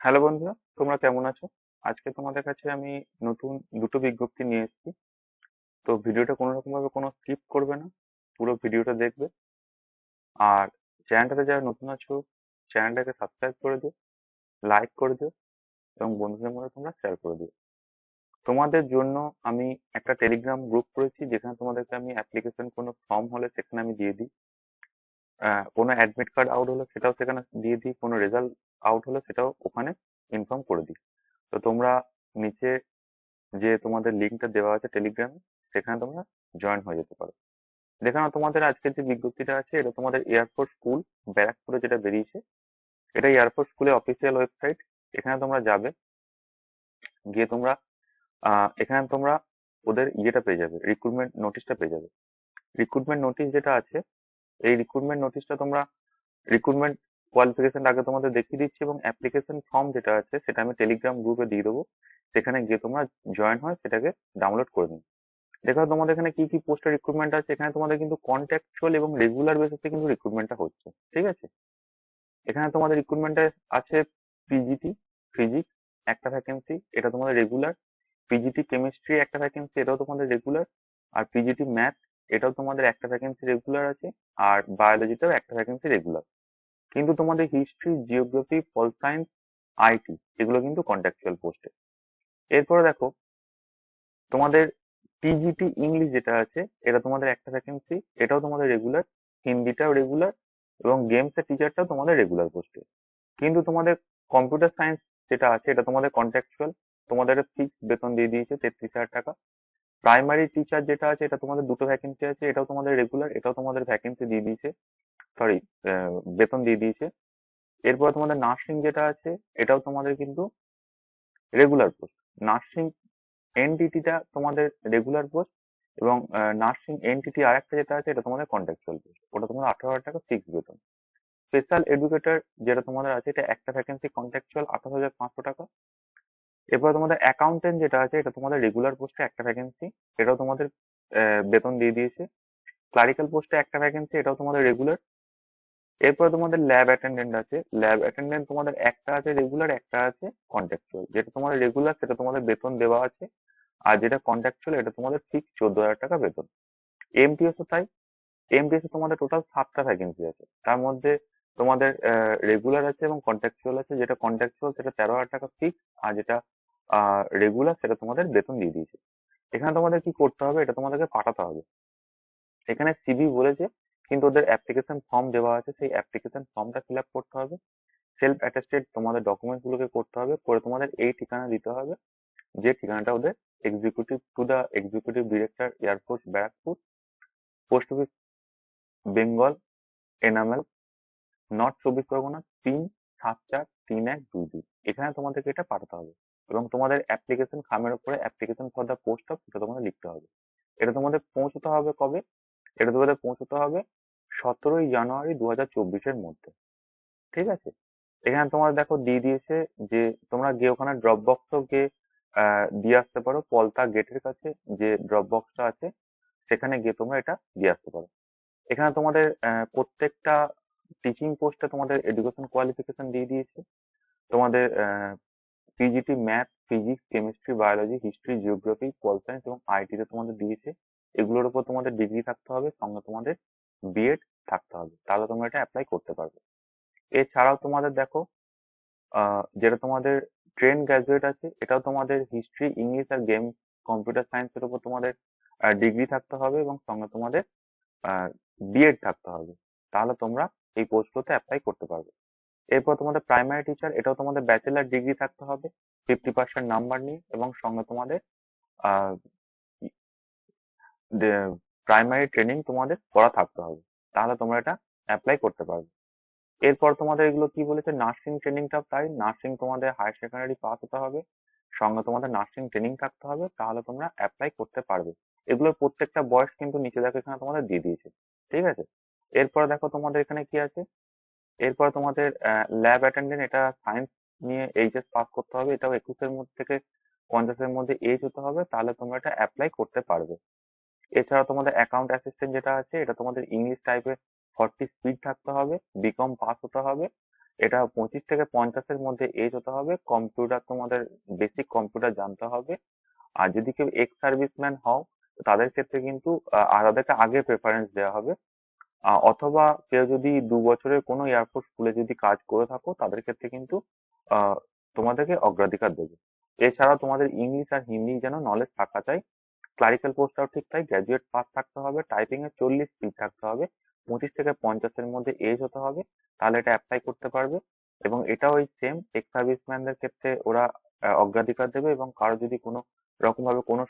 Hello বন্ধুরা, তোমরা কেমন আছো? আজকে তোমাদের কাছে আমি নতুন দুটো বিজ্ঞপ্তি নিয়ে এসেছি। তো ভিডিওটা কোনো রকম ভাবে কোনো স্কিপ করবে না, পুরো ভিডিওটা দেখবে। আর চ্যানেলটাতে যারা নতুন আছো, চ্যানেলটাকে সাবস্ক্রাইব করে দিও, লাইক করে দিও এবং বন্ধুদের মধ্যে তোমরা শেয়ার করে দিও। তোমাদের জন্য আমি একটা টেলিগ্রাম গ্রুপ করেছি, যেখানে তোমাদেরকে আমি অ্যাপ্লিকেশন কোনো ফর্ম হলে সেখানে আমি দিয়ে দিই। কোনো অ্যাডমিট কার্ড আউট হলে সেটাও সেখানে দিয়ে দিই, কোনো রেজাল্ট আউট হলে সেটাও ওখানে ইনফর্ম করে দিই। তো তোমরা নিচে যে তোমাদের লিঙ্কটা দেওয়া আছে টেলিগ্রামে সেখানে তোমরা জয়েন হয়ে যেতে পারো। যেখানে তোমাদের আজকের যে বিজ্ঞপ্তিটা আছে, এটা তোমাদের এয়ারফোর্স স্কুল ব্যারাকপুরে যেটা বেরিয়েছে, এটা এয়ারফোর্স স্কুলের অফিসিয়াল ওয়েবসাইট এখানে তোমরা যাবে। গিয়ে তোমরা এখানে তোমরা ওদের ইয়েটা পেয়ে যাবে রিক্রুটমেন্ট নোটিশটা পেয়ে যাবে। রিক্রুটমেন্ট নোটিশ যেটা আছে এই রিক্রুটমেন্ট নোটিশটা তোমরা রিক্রুটমেন্ট কোয়ালিফিকেশন আগে তোমাদের দেখিয়ে দিচ্ছি এবং অ্যাপ্লিকেশন ফর্ম যেটা আছে, সেটা আমি টেলিগ্রাম গ্রুপে দিয়ে দেবো। সেখানে গিয়ে তোমরা জয়েন হয়, সেটাকে ডাউনলোড করে নিও। দেখো, তোমাদের এখানে কি কি পোস্টের রিক্রুটমেন্ট আছে? এখানে তোমাদের কিন্তু কন্ট্রাকচুয়াল এবং রেগুলার বেসিসে কিন্তু রিক্রুটমেন্টটা হচ্ছে, ঠিক আছে? এখানে তোমাদের রিক্রুটমেন্টে আছে পিজিটি ফিজিক্স একটা ভ্যাকেন্সি এটা তোমাদের রেগুলার পিজিটি কেমিস্ট্রি একটা ভ্যাকেন্সি এটাও তোমাদের রেগুলার আর পিজিটি ম্যাথ এটাও তোমাদের একটা ভ্যাকেন্সি রেগুলার আছে, আর বায়োলজিটাও একটা ভ্যাকেন্সি রেগুলার কিন্তু তোমাদের history geography pol science IT এগুলো কিন্তু কন্ট্রাকচুয়াল পোস্টে এরপরে দেখো, তোমাদের টিজিটি ইংলিশ যেটা আছে, এটা তোমাদের একটা ভ্যাকেন্সি এটাও তোমাদের রেগুলার হিন্দিটাও রেগুলার এবং গেমসের টিচারটাও তোমাদের রেগুলার পোস্টে কিন্তু তোমাদের কম্পিউটার সায়েন্স যেটা আছে, এটা তোমাদের কন্ট্রাকচুয়াল তোমাদের ফিক্স বেতন দিয়ে দিয়েছে তেত্রিশ হাজার টাকা। প্রাইমারি টিচার যেটা আছে, এটা তোমাদের দুটো ভ্যাকেন্সি আছে, এটাও তোমাদের রেগুলার এটাও তোমাদের ভ্যাকেন্সি দিয়ে দিয়েছে। সরি বেতন দিয়ে দিয়েছে। এরপর তোমাদের নার্সিং যেটা আছে, এটাও তোমাদের কিন্তু রেগুলার পোস্ট নার্সিং এনটিটিটা তোমাদের রেগুলার পোস্ট এবং নার্সিং এনটিটি আর একটা যেটা আছে, এটা তোমাদের কন্ট্রাকচুয়াল পোস্ট ওটা তোমাদের আঠারো হাজার টাকা ফিক্স বেতন। স্পেশাল এডুকেটর যেটা তোমাদের আছে, এটা একটা ভ্যাকেন্সি কন্ট্রাকচুয়াল আঠাশ হাজার পাঁচশো টাকা। এরপর তোমাদের অ্যাকাউন্টেন্ট যেটা আছে, এটা তোমাদের রেগুলার পোস্টে একটা ভ্যাকেন্সি এটাও তোমাদের বেতন দিয়ে দিয়েছে। ক্লারিক্যাল পোস্টে একটা ভ্যাকেন্সি এটাও তোমাদের রেগুলার এরপর তোমাদের ল্যাব অ্যাটেন্ডেন্ট আছে। ল্যাব অ্যাটেন্ডেন্ট তোমাদের একটা আছে রেগুলার একটা আছে কন্ট্রাকচুয়াল যেটা তোমাদের রেগুলার সেটা তোমাদের বেতন দেওয়া আছে। আর যেটা কন্ট্রাকচুয়াল এটা তোমাদের ফিক্স চোদ্দ হাজার টাকা বেতন। এমটিএস ও তাই। এমটিএস এ তোমাদের টোটাল সাতটা ভ্যাকেন্সি আছে। তার মধ্যে তোমাদের রেগুলার আছে এবং কন্ট্রাকচুয়াল আছে। যেটা কন্ট্রাকচুয়াল সেটা তেরো হাজার টাকা ফিক্স আর যেটা রেগুলার সেটা তোমাদের বেতন দিয়ে দিয়েছে। এখানে তোমাদের কি করতে হবে? এটা তোমাদেরকে পাঠাতে হবে। এখানে সিবি বলেছে, কিন্তু ওদের অ্যাপ্লিকেশন ফর্ম দেওয়া আছে। সেই অ্যাপ্লিকেশন ফর্মটা ফিল আপ করতে হবে। সেলফ অ্যাটেস্টেড তোমাদের ডকুমেন্টস গুলোকে করতে হবে। করে তোমাদের এই ঠিকানা দিতে হবে, যে ঠিকানাটা ওদের executive to the executive director air force Barrackpore post office Bengal Enamel north চব্বিশ পরগনা তিন সাত চার তিন এক, দুই দুই। এখানে তোমাদেরকে এটা পাঠাতে হবে। এবং তোমাদের অ্যাপ্লিকেশন খামের উপরে application for the post of এটা তোমাদের লিখতে হবে। এটা তোমাদের পৌঁছতে হবে কবে? এটা তোমাদের পৌঁছতে হবে সতেরোই জানুয়ারি দু হাজার চব্বিশের মধ্যে। ঠিক আছে? এখানে তোমার দেখো দিয়ে দিয়েছে যে তোমরা গিয়ে ওখানে ড্রপ বক্সও গিয়ে দিয়ে আসতে পারো। পলতা গেটের কাছে যে ড্রপ বক্সটা আছে, সেখানে গিয়ে তোমরা এটা দিয়ে আসতে পারো। এখানে তোমাদের প্রত্যেকটা টিচিং পোস্টে তোমাদের এডুকেশন কোয়ালিফিকেশন দিয়ে দিয়েছে। তোমাদের PGT math physics chemistry biology history geography pol science এবং আইটি তে তোমাদের দিয়েছে। এগুলোর উপর তোমাদের ডিগ্রি থাকতে হবে, সঙ্গে তোমাদের বিএড থাকতে হবে। তাহলে তোমরা এটা অ্যাপ্লাই করতে পারবে। এছাড়াও তোমাদের দেখো যেটা তোমাদের ট্রেন গ্র্যাজুয়েট আছে, এটাও তোমাদের হিস্ট্রি ইংলিশ আর গেম কম্পিউটার সায়েন্সের উপর তোমাদের ডিগ্রি থাকতে হবে এবং সঙ্গে তোমাদের বিএড থাকতে হবে। তাহলে তোমরা এই পোস্টগুলোতে অ্যাপ্লাই করতে পারবে। এরপর তোমাদের প্রাইমারি টিচার এটাও তোমাদের ব্যাচেলার ডিগ্রি থাকতে হবে ফিফটি পার্সেন্ট নাম্বার নিয়ে এবং সঙ্গে তোমাদের প্রাইমারি ট্রেনিং তোমাদের করা থাকতে হবে। তাহলে তোমরা এটা অ্যাপ্লাই করতে পারবে। এরপর তোমাদের এগুলো কি বলেছে? নার্সিং ট্রেনিংটা তাই নার্সিং তোমাদের হায়ার সেকেন্ডারি পাস হতে হবে, সঙ্গে তোমাদের নার্সিং ট্রেনিং থাকতে হবে, তাহলে তোমরা অ্যাপ্লাই করতে পারবে। এগুলোর প্রত্যেকটা বয়স কিন্তু নিচে দেখো এখানে তোমাদের দিয়ে দিয়েছে। ঠিক আছে? এরপর দেখো তোমাদের এখানে কি আছে? এরপর তোমাদের ল্যাব অ্যাটেন্ডেন্ট এটা সায়েন্স নিয়ে এইচএস পাস করতে হবে। এটাও একুশের মধ্যে থেকে পঞ্চাশের মধ্যে এজ হতে হবে। তাহলে তোমরা এটা অ্যাপ্লাই করতে পারবে। এছাড়া তোমাদের অ্যাকাউন্ট অ্যাসিস্ট্যান্ট যেটা আছে, এটা তোমাদের ইংলিশ টাইপের ফর্টি স্পিড থাকতে হবে বিকম পাস হতে হবে। এটা পঁচিশ থেকে পঞ্চাশের মধ্যে এজ হতে হবে। কম্পিউটার তোমাদের বেসিক কম্পিউটার জানতে হবে। আর যদি কেউ এক্স সার্ভিসম্যান হও, তাদের ক্ষেত্রে কিন্তু তাদেরকে আগে প্রেফারেন্স দেওয়া হবে। অথবা কেউ যদি দু বছরের কোনো এয়ারফোর্স স্কুলে যদি কাজ করে থাকো, তাদের ক্ষেত্রে কিন্তু তোমাদেরকে অগ্রাধিকার দেবে। এছাড়াও তোমাদের ইংলিশ আর হিন্দি যেন নলেজ থাকা চাই। ক্লারিক্যাল পোস্টটাও ঠিক তাই গ্র্যাজুয়েট পাস থাকতে হবে টাইপিং এ চল্লিশ স্পিড থাকতে হবে, পঁচিশ থেকে পঞ্চাশের মধ্যে এজ হতে হবে, তাহলে এটা অ্যাপ্লাই করতে পারবে। এবং এটাও ওই সেম এক্স সার্ভিসম্যানদের ক্ষেত্রে ওরা অগ্রাধিকার দেবে এবং কারও যদি কোনো রকমভাবে কোনো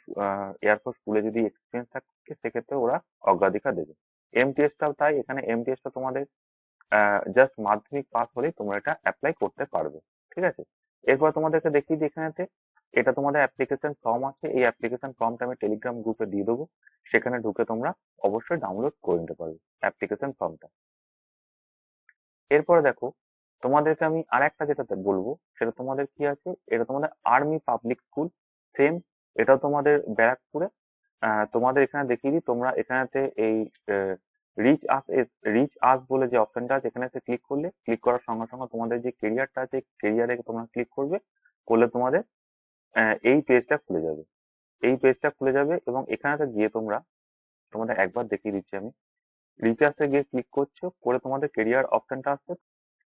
এয়ারফোর্স স্কুলে যদি এক্সপিরিয়েন্স থাকে, সেক্ষেত্রে ওরা অগ্রাধিকার দেবে। এমটিএসটাও তাই, এখানে এমটিএসটা তোমাদের জাস্ট মাধ্যমিক পাস হলেই তোমরা এটা অ্যাপ্লাই করতে পারবে, ঠিক আছে? এরপর তোমাদেরকে দেখিয়ে দিই এখানেতে, এটা তোমাদের অ্যাপ্লিকেশন ফর্ম আছে, এই অ্যাপ্লিকেশন ফর্মটা আমি টেলিগ্রাম গ্রুপে দিয়ে দেবো, সেখানে ঢুকে তোমরা অবশ্যই ডাউনলোড করে নিতে পারবে অ্যাপ্লিকেশন ফর্মটা এরপরে দেখো, তোমাদেরকে আমি আর একটা যেটা বলব, সেটা তোমাদের কি আছে? এটা তোমাদের আর্মি পাবলিক স্কুল সেম এটাও তোমাদের ব্যারাকপুরে তোমাদের এখানে দেখিয়ে দিই, তোমরা এখানেতে এই রিচ আস রিচ আস বলে যে অপশনটা আছে, এখানে এসে ক্লিক করলে ক্লিক করার সঙ্গে সঙ্গে তোমাদের যে কেরিয়ারটা আছে কেরিয়ারে তোমরা ক্লিক করবে, করলে তোমাদের এই পেজটা খুলে যাবে। এই পেজটা খুলে যাবে এবং এখানেতে গিয়ে তোমরা, তোমাদের একবার দেখিয়ে দিচ্ছি আমি। রিচার্জে গিয়ে ক্লিক করছ, করে তোমাদের কেরিয়ার অপশনটা আসছে।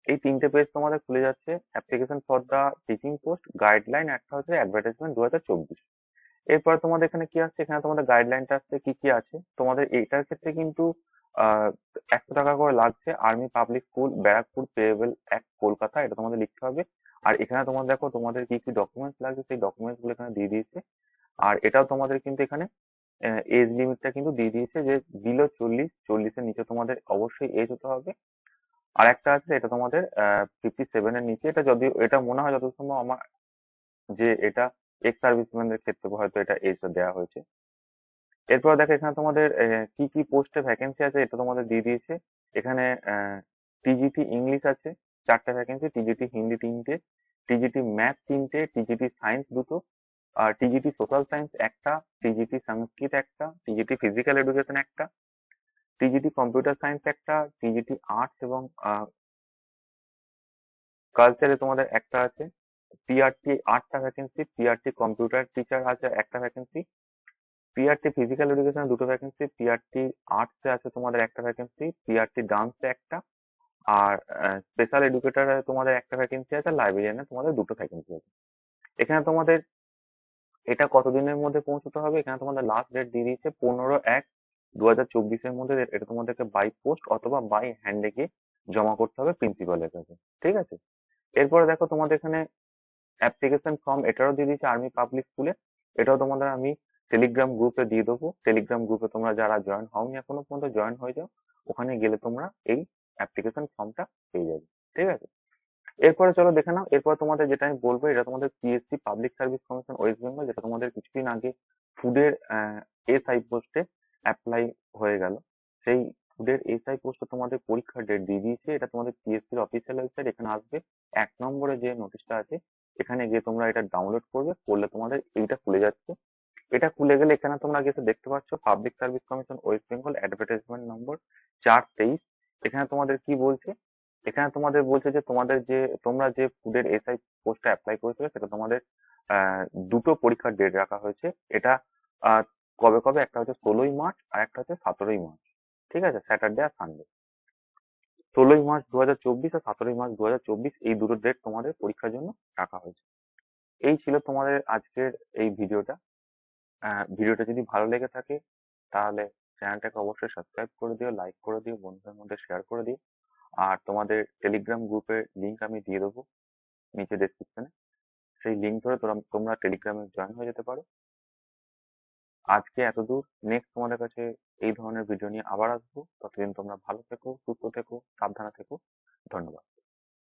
এই তিনটে পেজ তোমাদের খুলে যাচ্ছে application for the teaching post guideline একটা হচ্ছে অ্যাডভার্টাইজমেন্ট দু হাজার চব্বিশ। এরপর তোমাদের এখানে কি আসছে? এখানে তোমাদের গাইডলাইনটা আসছে, কি কি আছে? তোমাদের এইটার ক্ষেত্রে কিন্তু একশো টাকা করে লাগছে army public school Barrackpore payable এক কলকাতা এটা তোমাদের লিখতে হবে। আর এখানে তোমার দেখো, তোমাদের কি কি ডকুমেন্টস লাগছে, সেই ডকুমেন্টসগুলো এখানে দিয়ে দিয়েছে। আর এটাও তোমাদের কিন্তু এখানে এজ লিমিটটা কিন্তু দিয়ে দিয়েছে যে বিলো চল্লিশ, চল্লিশের নিচে তোমাদের অবশ্যই এজ হতে হবে। আর একটা আছে, এটা তোমাদের ফিফটি সেভেন এর নিচে। এটা যদিও, এটা মনে হয় যত সম্ভব আমার যে এটা এক্স সার্ভিসম্যানদের ক্ষেত্রে হয়তো এটা এজটা দেওয়া হয়েছে। এরপর দেখো এখানে তোমাদের কি কি পোস্টে ভ্যাকেন্সি আছে এটা তোমাদের দিয়ে দিয়েছে। এখানে টিজিটি ইংলিশ আছে, চারটে ভ্যাকেন্সি টিজিটি হিন্দি তিনটে টিজিটি ম্যাথ তিনটে টিজিটি সায়েন্স দুটো, আর টিজিটি সোশ্যাল সায়েন্স একটা টিজিটি সংস্কৃত একটা টিজিটি ফিজিক্যাল এডুকেশন একটা টিজিটি কম্পিউটার সায়েন্স একটা টিজিটি আর্টস এবং কালচারে তোমাদের একটা আছে টিআরটি আটটা ভ্যাকেন্সি পিআরটি কম্পিউটার টিচার আছে একটা ভ্যাকেন্সি পিআরটি ফিজিক্যাল এডুকেশন দুটো ভ্যাকেন্সি পিআরটি আর্টসে আছে তোমাদের একটা ভ্যাকেন্সি পিআরটি ডান্সে একটা, আর স্পেশাল এডুকেটরে তোমাদের একটা ভ্যাকেন্সি আছে লাইব্রেরিয়ানে তোমাদের দুটো ভ্যাকেন্সি আছে। এখানে তোমাদের এটা কতদিনের মধ্যে পৌঁছতে হবে? এখানে তোমাদের লাস্ট ডেট দিয়ে দিয়েছে পনেরো এক দু হাজার চব্বিশের মধ্যে, এটা তোমাদেরকে বাই পোস্ট অথবা বাই হ্যান্ডে গিয়ে জমা করতে হবে প্রিন্সিপালের কাছে, ঠিক আছে? এরপরে দেখো তোমাদের এখানে অ্যাপ্লিকেশন ফর্ম এটারও দিয়ে দিয়েছে আর্মি পাবলিক স্কুলে এটাও তোমাদের আমি টেলিগ্রাম গ্রুপে দিয়ে দেবো। টেলিগ্রাম গ্রুপে তোমরা যারা জয়েন হওনি এখনও পর্যন্ত জয়েন হয়ে যাও। ওখানে গেলে তোমরা এই অ্যাপ্লিকেশন ফর্মটা পেয়ে যাবে। ঠিক আছে? এরপরে চলো দেখে নাও। এরপর তোমাদের যেটা আমি বলব, এটা তোমাদের PSC public service commission west Bengal যেটা তোমাদের কিছুদিন আগে ফুডের এসআই পোস্টে অ্যাপ্লাই হয়ে গেল। সেই ফুডের এসআই পোস্টে তোমাদের পরীক্ষার ডেট দিয়ে দিয়েছে। এটা তোমাদের পিএসসির অফিসিয়াল ওয়েবসাইট এখানে আসবে। এক নম্বরে যে নোটিশটা আছে, এখানে গিয়ে তোমরা এটা ডাউনলোড করবে, করলে তোমাদের এইটা খুলে যাচ্ছে। এটা খুলে গেলে এখানে তোমরা গেছে দেখতে পাচ্ছ public service commission west Bengal advertisement number চার তেইশ। এখানে তোমাদের কি বলছে? এখানে তোমাদের বলছে যে তোমাদের যে, তোমরা যে ফুডের এসআই পোস্টে অ্যাপ্লাই করেছিলে সেটা তোমাদের দুটো পরীক্ষার ডেট রাখা হয়েছে। এটা কবে কবে? একটা হচ্ছে ষোলোই মার্চ আর একটা হচ্ছে সতেরোই মার্চ। ঠিক আছে? স্যাটারডে আর সানডে ষোলোই মার্চ দু হাজার চব্বিশ আর সতেরোই মার্চ দু হাজার চব্বিশ এই দুটো ডেট তোমাদের পরীক্ষার জন্য রাখা হয়েছে। এই ছিল তোমাদের আজকের এই ভিডিওটা আহ, ভিডিওটা যদি ভালো লেগে থাকে তাহলে চ্যানেলটাকে অবশ্যই সাবস্ক্রাইব করে দিও লাইক করে দিও বন্ধুদের মধ্যে শেয়ার করে দিও। আর তোমাদের টেলিগ্রাম গ্রুপের লিংক আমি দিয়ে দেবো নিচে ডেসক্রিপশনে সেই লিংক ধরে তোমরা টেলিগ্রামে জয়েন হয়ে যেতে পারো। আজকে এতদূর নেক্সট তোমাদের কাছে এই ধরনের ভিডিও নিয়ে আবার আসব। ততদিন তোমরা ভালো থেকো সুস্থ থেকো সাবধানে থেকো। ধন্যবাদ।